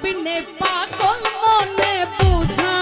বিনে পাগল মনে বুঝা